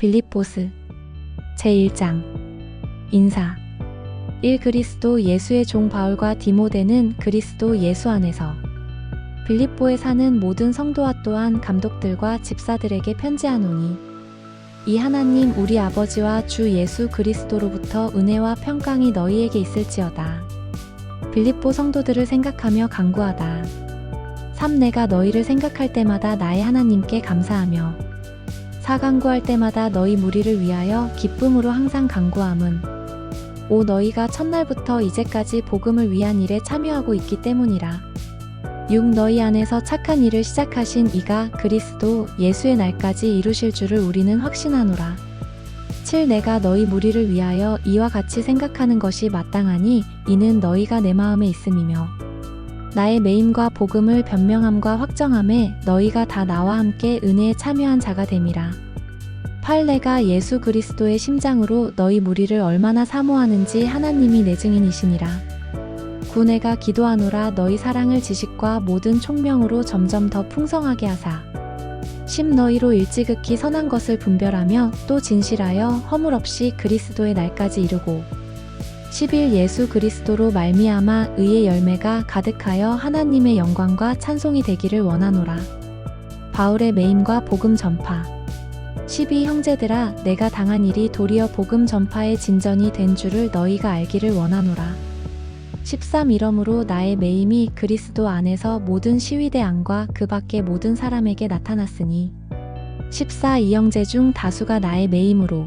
빌립보스 제1장 인사 1 그리스도 예수의 종 바울과 디모데는 그리스도 예수 안에서 빌립보에 사는 모든 성도와 또한 감독들과 집사들에게 편지하노니 이 하나님 우리 아버지와 주 예수 그리스도로부터 은혜와 평강이 너희에게 있을지어다. 빌립보 성도들을 생각하며 간구하다. 3 내가 너희를 생각할 때마다 나의 하나님께 감사하며 사간구할 때마다 너희 무리를 위하여 기쁨으로 항상 간구함은 오 너희가 첫날부터 이제까지 복음을 위한 일에 참여하고 있기 때문이라. 6 너희 안에서 착한 일을 시작하신 이가 그리스도 예수의 날까지 이루실 줄을 우리는 확신하노라. 7 내가 너희 무리를 위하여 이와 같이 생각하는 것이 마땅하니 이는 너희가 내 마음에 있음이며 나의 매임과 복음을 변명함과 확정함에 너희가 다 나와 함께 은혜에 참여한 자가 됨이라. 8 내가 예수 그리스도의 심장으로 너희 무리를 얼마나 사모하는지 하나님이 내 증인이시니라. 9 내가 기도하노라 너희 사랑을 지식과 모든 총명으로 점점 더 풍성하게 하사. 10 너희로 일찌극히 선한 것을 분별하며 또 진실하여 허물 없이 그리스도의 날까지 이루고 11 예수 그리스도로 말미암아 의의 열매가 가득하여 하나님의 영광과 찬송이 되기를 원하노라. 바울의 매임과 복음 전파 12 형제들아 내가 당한 일이 도리어 복음 전파의 진전이 된 줄을 너희가 알기를 원하노라. 13 이러므로 나의 매임이 그리스도 안에서 모든 시위대 안과 그 밖의 모든 사람에게 나타났으니 14 이형제 중 다수가 나의 매임으로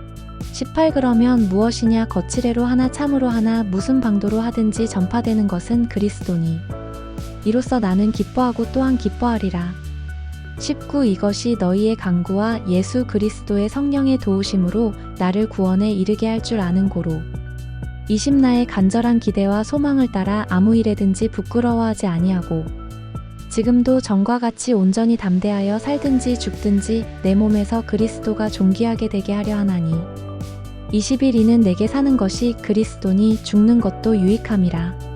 18 그러면 무엇이냐? 거칠애로 하나 참으로 하나 무슨 방도로 하든지 전파되는 것은 그리스도니. 이로써 나는 기뻐하고 또한 기뻐하리라. 19 이것이 너희의 강구와 예수 그리스도의 성령의 도우심으로 나를 구원에 이르게 할 줄 아는 고로. 20 나의 간절한 기대와 소망을 따라 아무 일에든지 부끄러워하지 아니하고 지금도 전과 같이 온전히 담대하여 살든지 죽든지 내 몸에서 그리스도가 존귀하게 되게 하려 하나니 20일 이는 내게 사는 것이 그리스도니 죽는 것도 유익함이라.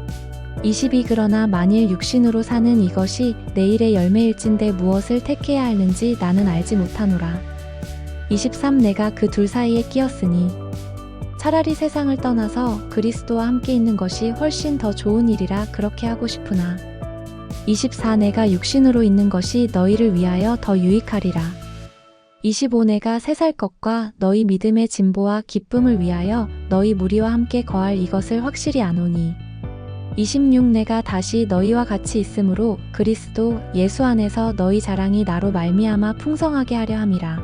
22 그러나 만일 육신으로 사는 이것이 내일의 열매일진데 무엇을 택해야 하는지 나는 알지 못하노라. 23 내가 그 둘 사이에 끼었으니 차라리 세상을 떠나서 그리스도와 함께 있는 것이 훨씬 더 좋은 일이라 그렇게 하고 싶으나 24 내가 육신으로 있는 것이 너희를 위하여 더 유익하리라. 25내가 세 살 것과 너희 믿음의 진보와 기쁨을 위하여 너희 무리와 함께 거할 이것을 확실히 아노니. 26내가 다시 너희와 같이 있으므로 그리스도 예수 안에서 너희 자랑이 나로 말미암아 풍성하게 하려 함이라.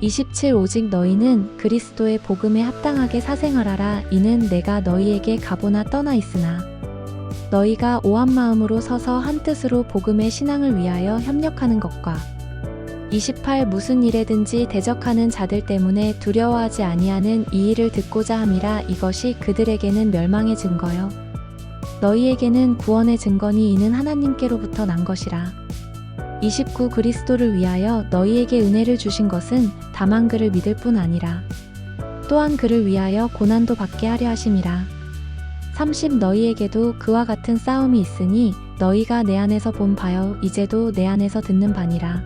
27 오직 너희는 그리스도의 복음에 합당하게 사생활하라. 이는 내가 너희에게 가보나 떠나 있으나 너희가 오한 마음으로 서서 한 뜻으로 복음의 신앙을 위하여 협력하는 것과 28 무슨 일에든지 대적하는 자들 때문에 두려워하지 아니하는 이 일을 듣고자 함이라 이것이 그들에게는 멸망의 증거요. 너희에게는 구원의 증거니 이는 하나님께로부터 난 것이라. 29 그리스도를 위하여 너희에게 은혜를 주신 것은 다만 그를 믿을 뿐 아니라. 또한 그를 위하여 고난도 받게 하려 하심이라. 30 너희에게도 그와 같은 싸움이 있으니 너희가 내 안에서 본 바요 이제도 내 안에서 듣는 바니라